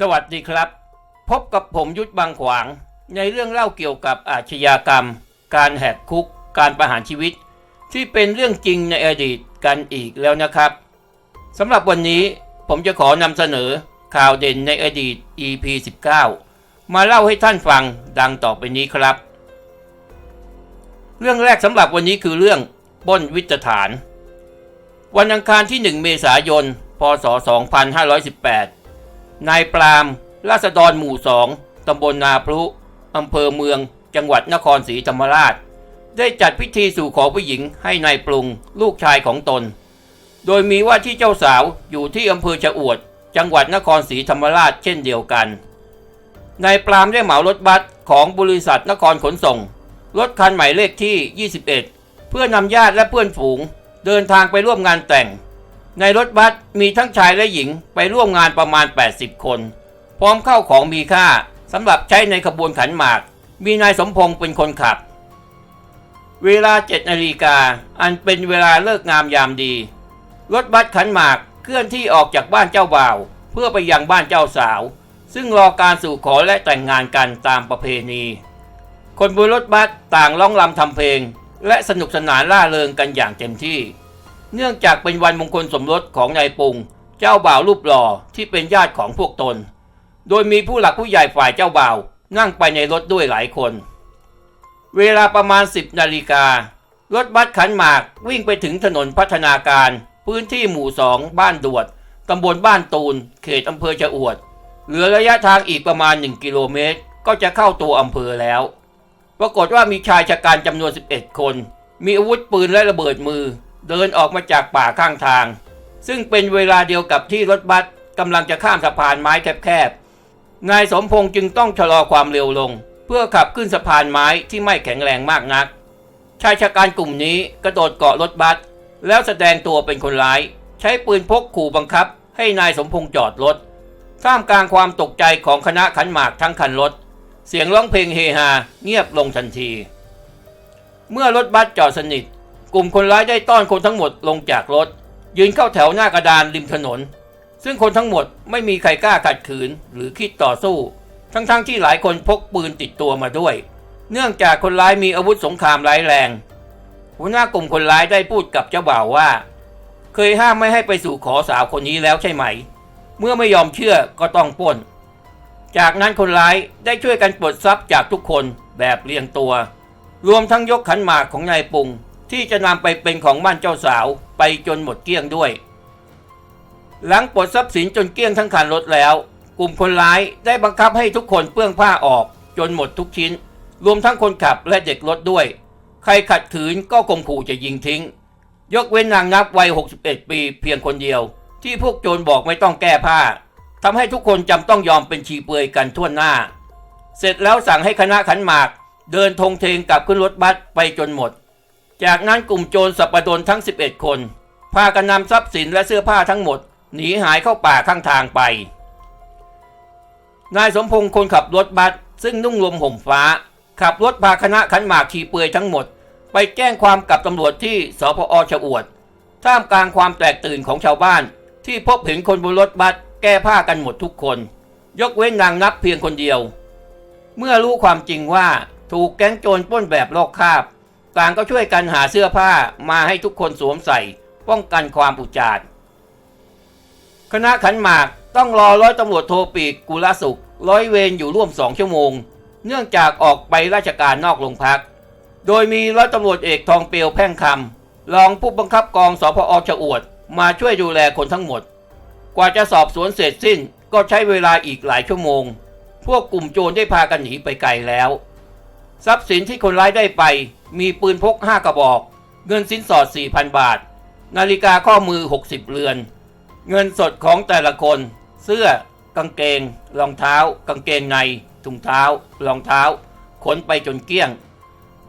สวัสดีครับ พบกับผมยุทธบางขวาง ในเรื่องเล่าเกี่ยวกับอาชญากรรม การแหกคุก การประหารชีวิต ที่เป็นเรื่องจริงในอดีตกันอีกแล้วนะครับสำหรับวันนี้ผมจะขอนำเสนอข่าวเด่นในอดีต EP 19 มาเล่าให้ท่านฟังดังต่อไปนี้ครับ เรื่องแรกสำหรับวันนี้คือเรื่องป้นวิจฐาน วันอังคารที่ 1 เมษายน พศ 2518 นายปรามราษฎรหมู่สองตำบลนาพลุอำเภอเมือง จังหวัดนครศรีธรรมราช ได้จัดพิธีสู่ขอผู้หญิงให้นายปรุง ลูกชายของตน โดยมีว่าที่เจ้าสาวอยู่ที่อำเภอชะอวด จังหวัดนครศรีธรรมราชเช่นเดียวกันนายปรามได้เหมารถบัสของบริษัทนครขนส่ง รถคันหมายเลขที่ 21 เพื่อนำญาติและเพื่อนฝูง เดินทางไปร่วมงานแต่ง ในรถบัสมีทั้งชายและหญิงไปร่วมงานประมาณ 80 คน พร้อมเข้าของมีค่าสำหรับใช้ในขบวนขันหมาก มีนายสมพงษ์เป็นคนขับ เวลา7นาฬิกาอันเป็นเวลาเลิกงามยามดี รถบัสขันหมากเคลื่อนที่ออกจากบ้านเจ้าบ่าว เพื่อไปยังบ้านเจ้าสาว ซึ่งรอการสู่ขอและแต่งงานกันตามประเพณี คนบนรถบัสต่างร้องรำทำเพลง และสนุกสนานล่าเริงกันอย่างเต็มที่ เนื่องจากเป็นวันมงคลสมรสของนายปุง เจ้าบ่าวรูปหล่อที่เป็นญาติของพวกตน โดยมีผู้หลักผู้ใหญ่ฝ่ายเจ้าบ่าวนั่งไปในรถด้วยหลายคน เวลาประมาณ 10นาฬิการถบัสขันหมากวิ่งไปถึงถนนพัฒนาการ พื้นที่หมู่สองบ้านดวดตำบลบ้านตูน เขตอำเภอชะอวด เหลือระยะทางอีกประมาณ 1 กิโลเมตร ก็จะเข้าตัวอำเภอแล้ว ปรากฏว่ามีชายชะกันจำนวน 11 คน มีอาวุธปืนและระเบิดมือ เดินออกมาจากป่าข้างทาง ซึ่งเป็นเวลาเดียวกับที่รถบัสกำลังจะข้ามสะพานไม้แคบๆ นายสมพงษ์จึงต้องชะลอความเร็วลง เพื่อขับขึ้นสะพานไม้ที่ไม่แข็งแรงมากนัก ชายชะกันกลุ่มนี้กระโดดเกาะรถบัสแล้วแสดงตัวเป็นคนร้าย ใช้ปืนพกขู่บังคับ ให้นายสมพงษ์จอดรถท่ามกลางความตกใจของคณะขันหมากทั้งคันรถ เสียงร้องเพลงเฮฮาเงียบลงทันที เมื่อรถบัสจอดสนิท กลุ่มคนร้ายได้ต้อนคนทั้งหมดลงจากรถ ยืนเข้าแถวหน้ากระดานริมถนน ซึ่งคนทั้งหมดไม่มีใครกล้าขัดขืนหรือคิดต่อสู้ ทั้งๆทที่หลายคนพกปืนติดตัวมาด้วย เนื่องจากคนร้ายมีอาวุธสงครามร้ายแรง หัวหน้ากลุ่มคนร้ายได้พูดกับเจ้าบ่าวว่า เคยห้ามไม่ให้ไปสู่ขอสาวคนนี้แล้วใช่ไหม เมื่อไม่ยอมเชื่อก็ต้องป้น จากนั้นคนร้ายได้ช่วยกันปลดทรัพย์จากทุกคนแบบเรียงตัว รวมทั้งยกขันหมากของนายปุง ที่จะนำไปเป็นของมั่นเจ้าสาวไปจนหมดเกลี้ยงด้วย หลังปลดทรัพย์สินจนเกลี้ยงทั้งคันรถแล้ว กลุ่มคนร้ายได้บังคับให้ทุกคนเปื้องผ้าออกจนหมดทุกชิ้น รวมทั้งคนขับและเด็กรถด้วย ใครขัดขืนก็ข่มขู่จะยิงทิ้ง ยกเว้นนางนับวัย 61 ปีเพียงคนเดียว ที่พวกโจรบอกไม่ต้องแก้ผ้าทำให้ทุกคนจำต้องยอมเป็นชีเปลือยกันทั่วหน้า เสร็จแล้วสั่งให้คณะขันหมาก เดินธงเทงกลับขึ้นรถบัสไปจนหมด จากนั้นกลุ่มโจรสัปดนทั้ง 11 คน พากันนำทรัพย์สินและเสื้อผ้าทั้งหมด หนีหายเข้าป่าข้างทางไป นายสมพงษ์คนขับรถบัสซึ่งนุ่งลมห่มฟ้า ขับรถพาคณะขันหมากขี่เปือยทั้งหมด ไปแจ้งความกับตำรวจที่สพอชะอวด ท่ามกลางความแตกตื่นของชาวบ้าน ที่พบเห็นคนบนรถบัสแก้ผ้ากันหมดทุกคน ยกเว้นนางนับเพียงคนเดียว เมื่อรู้ความจริงว่าถูกแก๊งโจรปล้นแบบลอกคาบ ต่างก็ช่วยกันหาเสื้อผ้ามาให้ทุกคนสวมใส่ ป้องกันความอุจารคณะขันหมากต้องรอร้อยตำรวจโทปีกกุลสุข ร้อยเวรอยู่ร่วมสองชั่วโมง เนื่องจากออกไปราชการนอกโรงพัก โดยมีร้อยตำรวจเอกทองเปียวแพ่งคำรองผู้บังคับกองสพอชะอวด มาช่วยดูแลคนทั้งหมด กว่าจะสอบสวนเสร็จสิ้นก็ใช้เวลาอีกหลายชั่วโมง พวกกลุ่มโจรได้พากันหนีไปไกลแล้ว ทรัพย์สินที่คนร้ายได้ไป มีปืนพก 5 กระบอก เงินสินสอด 4,000 บาท นาฬิกาข้อมือ 60 เรือน เงินสดของแต่ละคน เสื้อ กางเกง รองเท้า กางเกงในถุงเท้า รองเท้า ขนไปจนเกลี้ยง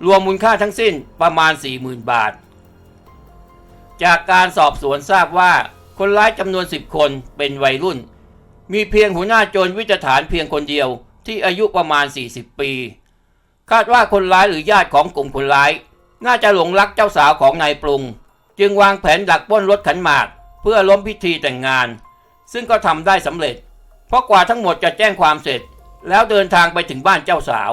รวมมูลค่าทั้งสิ้นประมาณ 40,000 บาท จากการสอบสวนทราบว่าคนร้ายจำนวน 10 คนเป็นวัยรุ่น มีเพียงหัวหน้าโจรวิจฐานเพียงคนเดียวที่อายุประมาณ 40 ปี คาดว่าคนร้ายหรือญาติของกลุ่มคนร้าย น่าจะหลงรักเจ้าสาวของนายปรุง จึงวางแผนดักป้นรถขันหมาก เพื่อล้มพิธีแต่งงาน ซึ่งก็ทำได้สำเร็จ เพราะกว่าทั้งหมดจะแจ้งความเสร็จ แล้วเดินทางไปถึงบ้านเจ้าสาว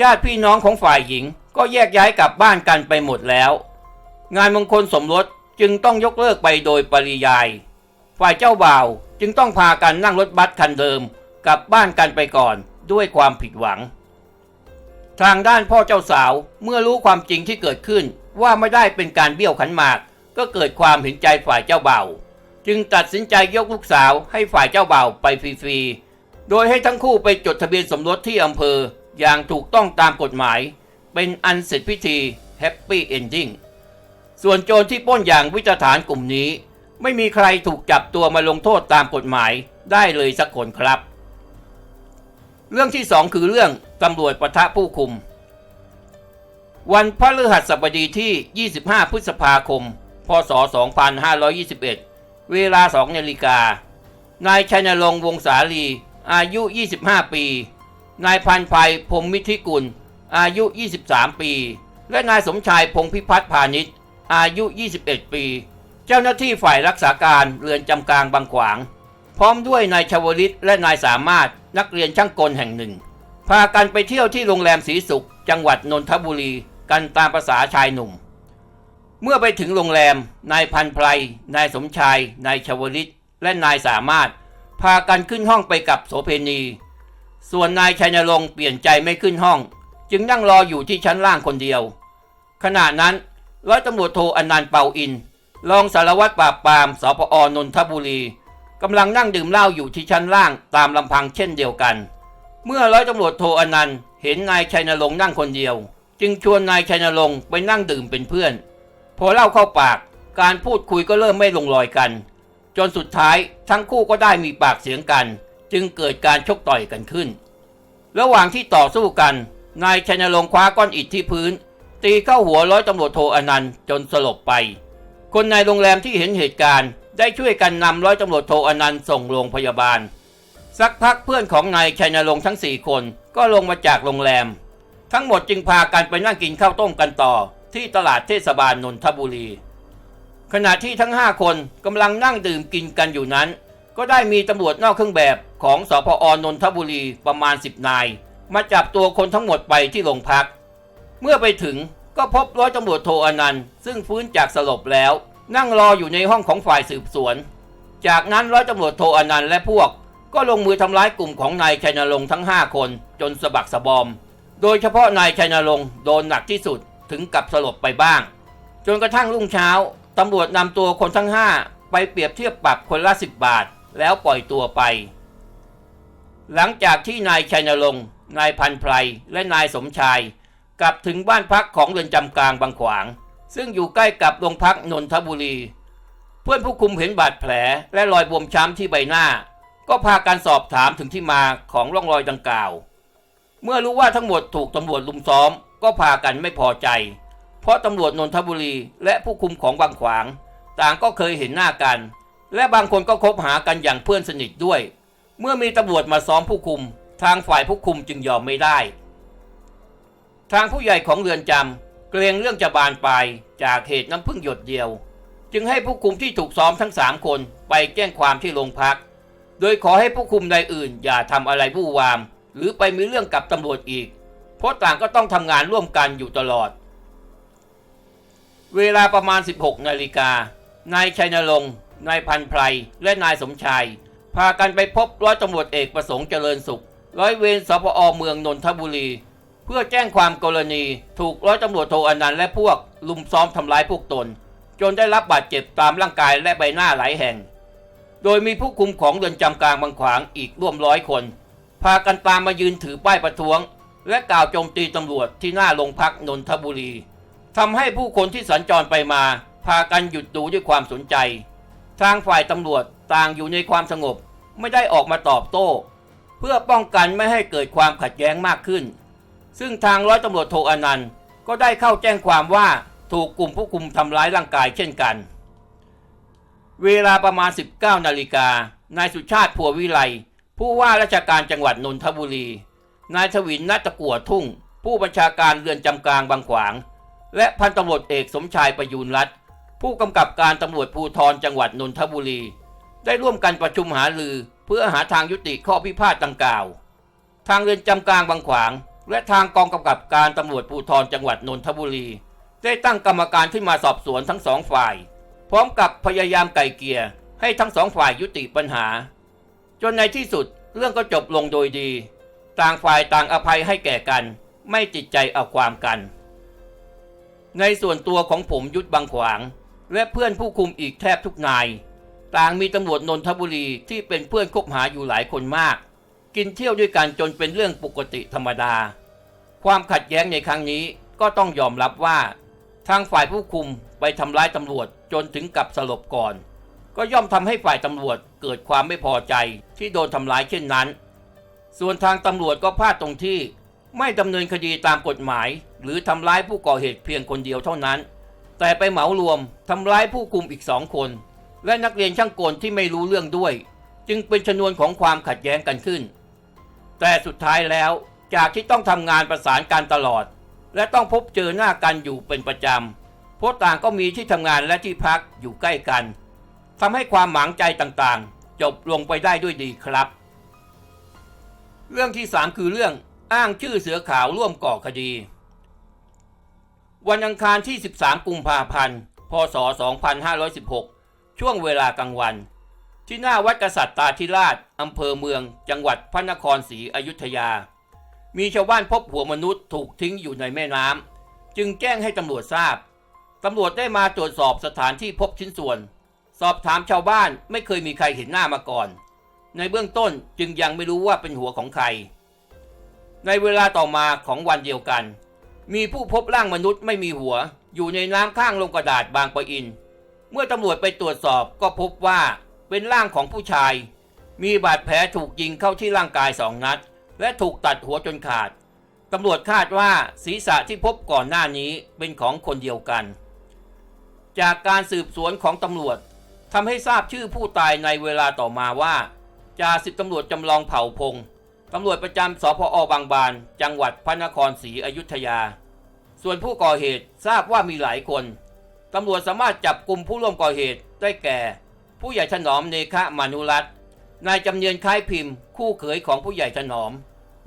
ญาติพี่น้องของฝ่ายหญิงก็แยกย้ายกลับบ้านกันไปหมดแล้ว งานมงคลสมรสจึงต้องยกเลิกไปโดยปริยาย ฝ่ายเจ้าบ่าวจึงต้องพากันนั่งรถบัสคันเดิม กลับบ้านกันไปก่อนด้วยความผิดหวัง ทางด้านพ่อเจ้าสาวเมื่อรู้ความจริงที่เกิดขึ้น ว่าไม่ได้เป็นการเบี้ยวขันหมาก ก็เกิดความเห็นใจฝ่ายเจ้าเบ่าจึงตัดสินใจยกลูกสาวให้ฝ่ายเจ้าเบ่าไปฟรีๆ โดยให้ทั้งคู่ไปจดทะเบียนสมรสที่อำเภอ อย่างถูกต้องตามกฎหมาย เป็นอันเสร็จพิธีแฮปปี้เอนดิ้งส่วนโจรที่ป้นอย่างวิจารฐานกลุ่มนี้ ไม่มีใครถูกจับตัวมาลงโทษตามกฎหมายได้เลยสักคนครับ เรื่องที่สองคือเรื่อง ตำรวจประทะผู้คุม วันพฤหัสบดีที่ 25 พฤษภาคม พศ 2521 เวลา 2นาฬิกา นายชัยนรงค์วงศาลี อายุ 25 ปี นายพันภัยพรมมิธิกุล อายุ 23 ปี และนายสมชายพงพิพัฒน์พาณิชย์ อายุ 21 ปี เจ้าหน้าที่ฝ่ายรักษาการเรือนจำกลางบางขวาง พร้อมด้วยนายชวลิตและนายสามารถนักเรียนช่างกลแห่งหนึ่ง พากันไปเที่ยวที่โรงแรมศรีสุข จังหวัดนนทบุรีกันตามภาษาชายหนุ่ม เมื่อไปถึงโรงแรม นายพันไพรนายสมชาย นายชวลิต และนายสามารถ พากันขึ้นห้องไปกับโสเพณี ส่วนนายชัยนรงค์เปลี่ยนใจไม่ขึ้นห้อง จึงนั่งรออยู่ที่ชั้นล่างคนเดียว ขณะนั้นร้อยตำรวจโทอนันต์เปาอินรองสารวัตรปราบปรามสปอนนทบุรีกำลังนั่งดื่มเหล้าอยู่ที่ชั้นล่างตามลำพังเช่นเดียวกัน เมื่อร้อยตำรวจโทอนันต์เห็นนายชัยนรงค์นั่งคนเดียว จึงชวนนายชัยนรงค์ไปนั่งดื่มเป็นเพื่อน พอเล้าเข้าปาก การพูดคุยก็เริ่มไม่ลงรอยกัน จนสุดท้ายทั้งคู่ก็ได้มีปากเสียงกัน จึงเกิดการชกต่อยกันขึ้น ระหว่างที่ต่อสู้กัน นายชัยนรงค์คว้าก้อนอิฐที่พื้น ตีเข้าหัวร้อยตำรวจโทอนันต์จนสลบไป คนในโรงแรมที่เห็นเหตุการณ์ ได้ช่วยกันนำร้อยตำรวจโทอนันต์ส่งโรงพยาบาล สักพักเพื่อนของนายชัยนรงค์ทั้งสี่คนก็ลงมาจากโรงแรม ทั้งหมดจึงพากันไปนั่งกินข้าวต้มกันต่อ ที่ตลาดเทศบาลนนทบุรี ขณะที่ทั้งห้าคนกำลังนั่งดื่มกินกันอยู่นั้น ก็ได้มีตำรวจนอกเครื่องแบบของสพอนนทบุรีประมาณ10นาย มาจับตัวคนทั้งหมดไปที่โรงพัก เมื่อไปถึงก็พบร้อยตำรวจโทอนันต์ซึ่งฟื้นจากสลบแล้ว นั่งรออยู่ในห้องของฝ่ายสืบสวน จากนั้นร้อยตำรวจโทอนันต์และพวก ก็ลงมือทำร้ายกลุ่มของนายชัยนรงค์ทั้ง 5 คนจนสะบักสะบอม โดยเฉพาะนายชัยนรงค์โดนหนักที่สุดถึงกับสลบไปบ้าง จนกระทั่งรุ่งเช้าตำรวจนำตัวคนทั้ง 5 ไปเปรียบเทียบปรับคนละ 10 บาท แล้วปล่อยตัวไป หลังจากที่นายชัยนรงค์นายพันไพรและนายสมชาย กลับถึงบ้านพักของเรือนจำกลางบางขวาง ซึ่งอยู่ใกล้กับโรงพักนนทบุรี เพื่อนผู้คุมเห็นบาดแผลและรอยบวมช้ำที่ใบหน้า ก็พากันสอบถามถึงที่มาของร่องรอยดังกล่าว เมื่อรู้ว่าทั้งหมดถูกตำรวจลุมซ้อม ก็พากันไม่พอใจ เพราะตำรวจนนทบุรีและผู้คุมของบางขวาง ต่างก็เคยเห็นหน้ากัน และบางคนก็คบหากันอย่างเพื่อนสนิทด้วย เมื่อมีตำรวจมาซ้อมผู้คุม ทางฝ่ายผู้คุมจึงยอมไม่ได้ ทางผู้ใหญ่ของเรือนจำเกรงเรื่องจะบานปลายจากเหตุน้ำพึ่งหยดเดียว จึงให้ผู้คุมที่ถูกซ้อมทั้งสามคนไปแจ้งความที่โรงพัก โดยขอให้ผู้คุมใดอื่น อย่าทำอะไรวู่วาม หรือไปมีเรื่องกับตำรวจอีก เพราะต่างก็ต้องทำงานร่วมกันอยู่ตลอด เวลาประมาณ 16 นาฬิกานายชัยนรงค์นายพันไพรและนายสมชายพากันไปพบร้อยตำรวจเอกประสงค์เจริญสุข ร้อยเวรสพอเมืองนนทบุรี เพื่อแจ้งความกรณีถูกร้อยตำรวจโทอนันต์และพวกลุมซ้อมทำร้ายพวกตน จนได้รับบาดเจ็บตามร่างกายและใบหน้าหลายแห่ง โดยมีผู้คุมของเรือนจำกลางบางขวางอีกร่วมร้อยคน พากันตามมายืนถือป้ายประท้วง และกล่าวโจมตีตำรวจที่หน้าโรงพักนนทบุรีทำให้ผู้คนที่สัญจรไปมา พากันหยุดดูด้วยความสนใจ ทางฝ่ายตำรวจต่างอยู่ในความสงบไม่ได้ออกมาตอบโต้ เพื่อป้องกันไม่ให้เกิดความขัดแย้งมากขึ้น ซึ่งทางร้อยตำรวจโทอนันต์ก็ได้เข้าแจ้งความว่าถูกกลุ่มผู้คุมทำร้ายร่างกายเช่นกัน เวลาประมาณ 19 นาฬิกานายสุชาติพัววิไลผู้ว่าราชการจังหวัดนนทบุรี นายทวินนัตะกัวทุ่ง ผู้บัญชาการเรือนจำกลางบางขวาง และพันตำรวจเอกสมชายประยูนรัตน์ผู้กำกับการตำรวจภูธรจังหวัดนนทบุรี ได้ร่วมกันประชุมหารือเพื่อหาทางยุติข้อพิพาทดังกล่าว ทางเรือนจำกลางบางขวาง และทางกองกำกับการตำรวจภูธรจังหวัดนนทบุรี ได้ตั้งกรรมการขึ้นมาสอบสวนทั้งสองฝ่าย พร้อมกับพยายามไกล่เกลี่ยให้ทั้งสองฝ่ายยุติปัญหา จนในที่สุดเรื่องก็จบลงโดยดี ต่างฝ่ายต่างอภัยให้แก่กัน ไม่ติดใจเอาความกัน ในส่วนตัวของผมยุทธบางขวาง และเพื่อนผู้คุมอีกแทบทุกนาย ต่างมีตำรวจนนทบุรีที่เป็นเพื่อนคบหาอยู่หลายคนมาก กินเที่ยวด้วยกันจนเป็นเรื่องปกติธรรมดา ความขัดแย้งในครั้งนี้ก็ต้องยอมรับว่า ทางฝ่ายผู้คุมไปทำร้ายตำรวจ จนถึงกับสลบก่อน ก็ย่อมทำให้ฝ่ายตำรวจเกิดความไม่พอใจที่โดนทำร้ายเช่นนั้น ส่วนทางตำรวจก็พลาดตรงที่ ไม่ดำเนินคดีตามกฎหมาย หรือทำร้ายผู้ก่อเหตุเพียงคนเดียวเท่านั้น แต่ไปเหมารวมทำร้ายผู้คุมอีกสองคน และนักเรียนช่างกลที่ไม่รู้เรื่องด้วย จึงเป็นชนวนของความขัดแย้งกันขึ้น แต่สุดท้ายแล้วจากที่ต้องทำงานประสานกันตลอด และต้องพบเจอหน้ากันอยู่เป็นประจำ เพราะต่างก็มีที่ทำงานและที่พักอยู่ใกล้กันทำให้ความหมางใจต่างๆ จบลงไปได้ด้วยดีครับ เรื่องที่ 3 คือเรื่องอ้างชื่อเสือขาวร่วมก่อคดี วันอังคารที่ 13 กุมภาพันธ์ พศ 2516 ช่วงเวลากลางวัน ที่หน้าวัดกษัตริย์ตาธิราชอำเภอเมือง จังหวัดพระนครศรีอยุธยา มีชาวบ้านพบหัวมนุษย์ถูกทิ้งอยู่ในแม่น้ำจึงแจ้งให้ตำรวจทราบ ตำรวจได้มาตรวจสอบสถานที่พบชิ้นส่วน สอบถามชาวบ้านไม่เคยมีใครเห็นหน้ามาก่อน ในเบื้องต้นจึงยังไม่รู้ว่าเป็นหัวของใคร ในเวลาต่อมาของวันเดียวกัน มีผู้พบร่างมนุษย์ไม่มีหัว อยู่ในน้ำข้างลงกระดาษบางปะอิน เมื่อตำรวจไปตรวจสอบก็พบว่าเป็นร่างของผู้ชาย มีบาดแผลถูกยิงเข้าที่ร่างกายสองนัด และถูกตัดหัวจนขาดตำรวจคาดว่าศีรษะที่พบก่อนหน้านี้เป็นของคนเดียวกัน จากการสืบสวนของตำรวจทำให้ทราบชื่อผู้ตายในเวลาต่อมาว่าจ่าสิบตำรวจจำลองเผ่าพงตำรวจประจำสพอบางบาน จังหวัดพระนครศรีอยุธยา ส่วนผู้ก่อเหตุทราบว่ามีหลายคนตำรวจสามารถจับกลุ่มผู้ร่วมก่อเหตุได้แก่ ผู้ใหญ่ถนอมเนคะมานุรัตนนายจำเนียนคล้ายพิมพ์ คู่เขยของผู้ใหญ่ถนอม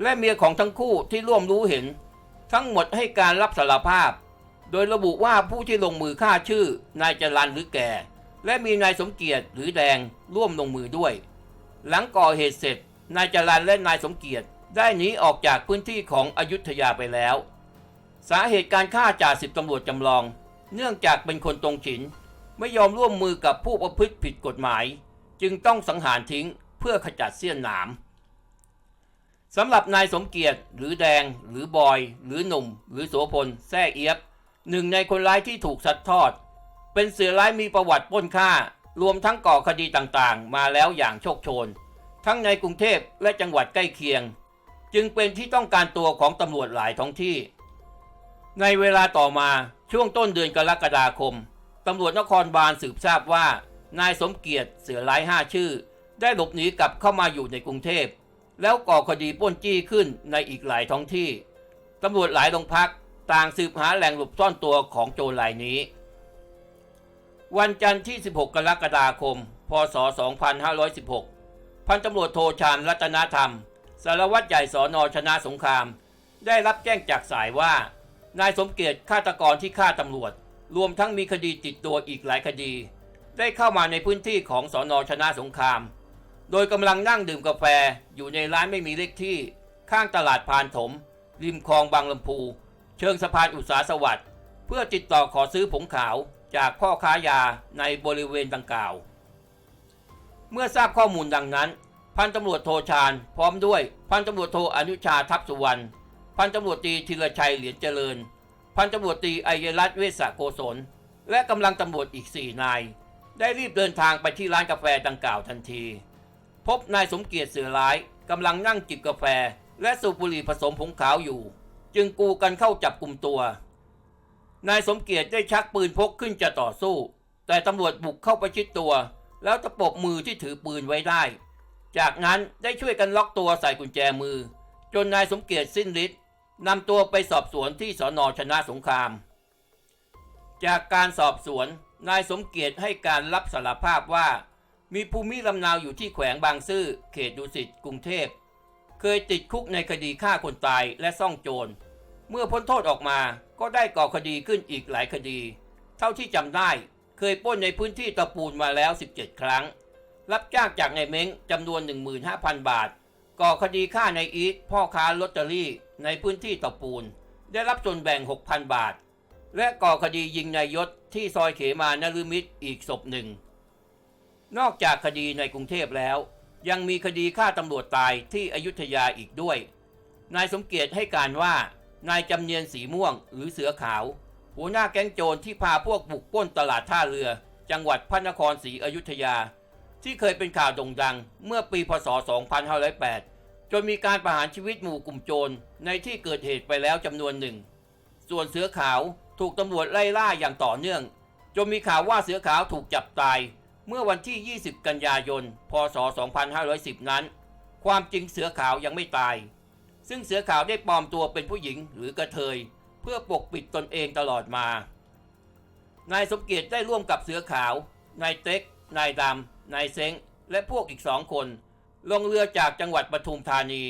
และเมียของทั้งคู่ที่ร่วมรู้เห็น ทั้งหมดให้การรับสารภาพ โดยระบุว่าผู้ที่ลงมือฆ่าชื่อนายจรันหรือแก่ และมีนายสมเกียรติหรือแดงร่วมลงมือด้วย หลังก่อเหตุเสร็จ นายจรันและนายสมเกียรติได้หนีออกจากพื้นที่ของอยุธยาไปแล้ว สาเหตุการฆ่าจ่าสิบตำรวจจำลอง เนื่องจากเป็นคนตรงฉิน ไม่ยอมร่วมมือกับผู้ประพฤติผิดกฎหมาย จึงต้องสังหารทิ้งเพื่อขจัดเสี้ยนหนามสำหรับนายสมเกียรติหรือแดงหรือบอย หรือหนุ่ม หรือโสพลแซ่เอียบ หนึ่งในคนร้ายที่ถูกซัดทอด เป็นเสือร้ายมีประวัติปล้นฆ่า รวมทั้งก่อคดีต่างๆ มาแล้วอย่างโชคโชน ทั้งในกรุงเทพและจังหวัดใกล้เคียง จึงเป็นที่ต้องการตัวของตำรวจหลายท้องที่ ในเวลาต่อมาช่วงต้นเดือนกรกฎาคมตำรวจนครบาลสืบทราบว่า นายสมเกียรติเสือร้ายห้าชื่อ ได้หลบหนีกลับเข้ามาอยู่ในกรุงเทพแล้วก่อคดีปล้นจี้ขึ้นในอีกหลายท้องที่ตำรวจหลายโรงพัก ต่างสืบหาแหล่งหลบซ่อนตัวของโจรรายนี้ วันจันทร์ที่ 16 กรกฎาคม พศ 2516 พันตำรวจโทชานรัตนธรรม สารวัตรใหญ่สอนอชนะสงคราม ได้รับแจ้งจากสายว่า นายสมเกียรติฆาตกรที่ฆ่าตำรวจ รวมทั้งมีคดีติดตัวอีกหลายคดี ได้เข้ามาในพื้นที่ของสอนอชนะสงคราม โดยกำลังนั่งดื่มกาแฟอยู่ในร้านไม่มีเลขที่ ข้างตลาดพานถม ริมคลองบางลำพู เชิงสะพานอุตสาสวัสดิ์เพื่อติดต่อขอซื้อผงขาวจากพ่อค้ายาในบริเวณดังกล่าว เมื่อทราบข้อมูลดังนั้น พันตำรวจโทชาญพร้อมด้วยพันตำรวจโทอนุชาทัพสุวรรณพันตำรวจตรีธีรชัยเหรียญเจริญ พันตำรวจตรีไอยรัตน์เวสโกศล และกำลังตำรวจอีกสี่นาย ได้รีบเดินทางไปที่ร้านกาแฟดังกล่าวทันที พบนายสมเกียรติเสือร้ายกำลังนั่งจิบกาแฟ และสูบบุหรี่ผสมผงขาวอยู่ จึงกูกันเข้าจับกลุ่มตัว นายสมเกียรติได้ชักปืนพกขึ้นจะต่อสู้ แต่ตำรวจบุกเข้าไปชิดตัว แล้วตะปบมือที่ถือปืนไว้ได้ จากนั้นได้ช่วยกันล็อกตัวใส่กุญแจมือ จนนายสมเกียรติสิ้นฤทธิ์นำตัวไปสอบสวนที่สอนอชนะสงคราม จากการสอบสวนนายสมเกียรติให้การรับสารภาพว่า มีภูมิลำเนาอยู่ที่แขวงบางซื่อเขตดุสิตกรุงเทพ เคยติดคุกในคดีฆ่าคนตายและซ่องโจร เมื่อพ้นโทษออกมาก็ได้ก่อคดีขึ้นอีกหลายคดี เท่าที่จำได้เคยป้นในพื้นที่ตะปูนมาแล้ว 17 ครั้ง รับจ้างจากนายเม้งจำนวน 15,000 บาท ก่อคดีฆ่านายอีทพ่อค้าลอตเตอรี่ในพื้นที่ตะปูน ได้รับส่วนแบ่ง 6,000 บาท และก่อคดียิงนายยศที่ซอยเขมานฤมิตรอีกศพหนึ่ง นอกจากคดีในกรุงเทพแล้ว ยังมีคดีฆ่าตำรวจตายที่อยุธยาอีกด้วย นายสมเกียรติให้การว่า นายจำเนียนสีม่วงหรือเสือขาว หัวหน้าแก๊งโจรที่พาพวกบุกปล้นตลาดท่าเรือ จังหวัดพระนครศรีอยุธยา ที่เคยเป็นข่าวโด่งดัง เมื่อปีพศ 2508 จนมีการประหารชีวิตหมู่กลุ่มโจรในที่เกิดเหตุไปแล้วจำนวนหนึ่ง ส่วนเสือขาวถูกตำรวจไล่ล่าอย่างต่อเนื่อง จนมีข่าวว่าเสือขาวถูกจับตาย เมื่อวันที่ 20 กันยายน พศ 2510 นั้น ความจริงเสือขาวยังไม่ตาย ซึ่งเสือขาวได้ปลอมตัวเป็นผู้หญิงหรือกระเทย เพื่อปกปิดตนเองตลอดมา นายสมเกียรติได้ร่วมกับเสือขาวนายเต็ก นายดำ นายเซ้ง และพวกอีกสองคน ลงเรือจากจังหวัดปทุมธานี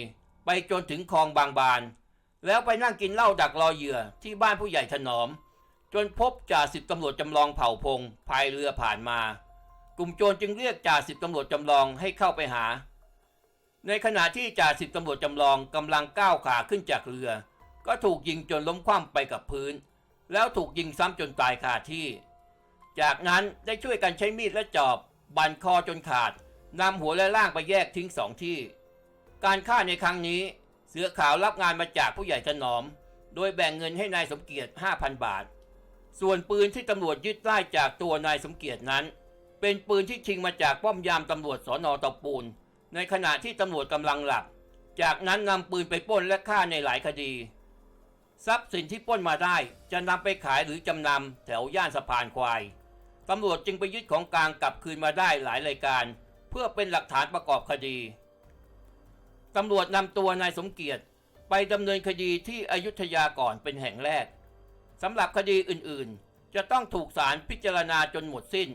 ไปจนถึงคลองบางบาน แล้วไปนั่งกินเหล้าดักรอเหยื่อที่บ้านผู้ใหญ่ถนอม จนพบจ่าสิบตำรวจจำลองเผ่าพงพายเรือผ่านมา กลุ่มโจรจึงเรียกจ่าสิบตำรวจจำลองให้เข้าไปหา ในขณะที่จ่าสิบตำรวจจำลองกำลังก้าวขาขึ้นจากเรือ ก็ถูกยิงจนล้มคว่ำไปกับพื้น แล้วถูกยิงซ้ำจนตายคาที่ จากนั้นได้ช่วยกันใช้มีดและจอบ บันคอจนขาดนำหัวและล่างไปแยกทิ้งสองที่ การฆ่าในครั้งนี้ เสือขาวรับงานมาจากผู้ใหญ่ถนอม โดยแบ่งเงินให้นายสมเกียรติ 5,000 บาท ส่วนปืนที่ตำรวจยึดได้จากตัวนายสมเกียรตินั้น เป็นปืนที่ชิงมาจากป้อมยามตำรวจสอนอตะปูน ในขณะที่ตำรวจกำลังหลับ จากนั้นนำปืนไปป้นและฆ่าในหลายคดี ทรัพย์สินที่ป้นมาได้จะนำไปขายหรือจำนำแถวย่านสะพานควายตำรวจจึงไปยึดของกลางกลับคืนมาได้หลายรายการ เพื่อเป็นหลักฐานประกอบคดีตำรวจนำตัวนายสมเกียรติไปดำเนินคดีที่อยุธยาก่อนเป็นแห่งแรกสำหรับคดีอื่นๆ จะต้องถูกศาลพิจารณาจนหมดสิ้น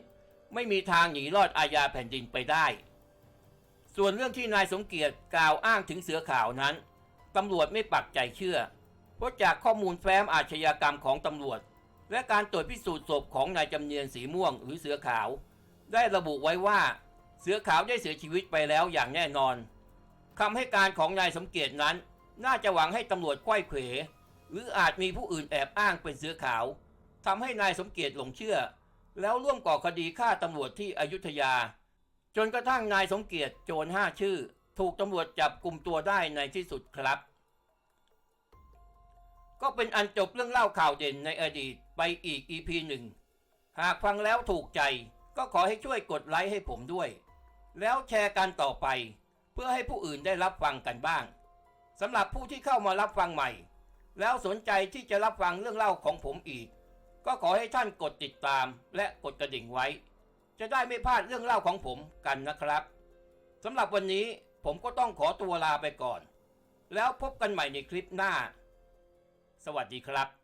ไม่มีทางหนีรอดอาญาแผ่นดินไปได้ ส่วนเรื่องที่นายสมเกียรติกล่าวอ้างถึงเสือขาวนั้นตำรวจไม่ปักใจเชื่อ เพราะจากข้อมูลแฟ้มอาชญากรรมของตำรวจ และการตรวจพิสูจน์ศพของนายจำเนียนสีม่วงหรือเสือขาว ได้ระบุไว้ว่า เสือขาวได้เสียชีวิตไปแล้วอย่างแน่นอนคำให้การของนายสมเกียรตินั้น น่าจะหวังให้ตำรวจไขว้เขวหรืออาจมีผู้อื่นแอบอ้างเป็นเสือขาวทำให้นายสมเกียรติหลงเชื่อ แล้วร่วมก่อคดีฆ่าตำรวจที่อยุธยา จนกระทั่งนายสมเกียรติโจรห้าชื่อ ถูกตำรวจจับกลุ่มตัวได้ในที่สุดครับ ก็เป็นอันจบเรื่องเล่าข่าวเด่นในอดีตไปอีก EP หนึ่งหากฟังแล้วถูกใจก็ขอให้ช่วยกดไลค์ให้ผมด้วย แล้วแชร์กันต่อไป เพื่อให้ผู้อื่นได้รับฟังกันบ้างสำหรับผู้ที่เข้ามารับฟังใหม่ แล้วสนใจที่จะรับฟังเรื่องเล่าของผมอีก ก็ขอให้ท่านกดติดตามและกดกระดิ่งไว้ จะได้ไม่พลาดเรื่องเล่าของผมกันนะครับสำหรับวันนี้ผมก็ต้องขอตัวลาไปก่อน แล้วพบกันใหม่ในคลิปหน้า สวัสดีครับ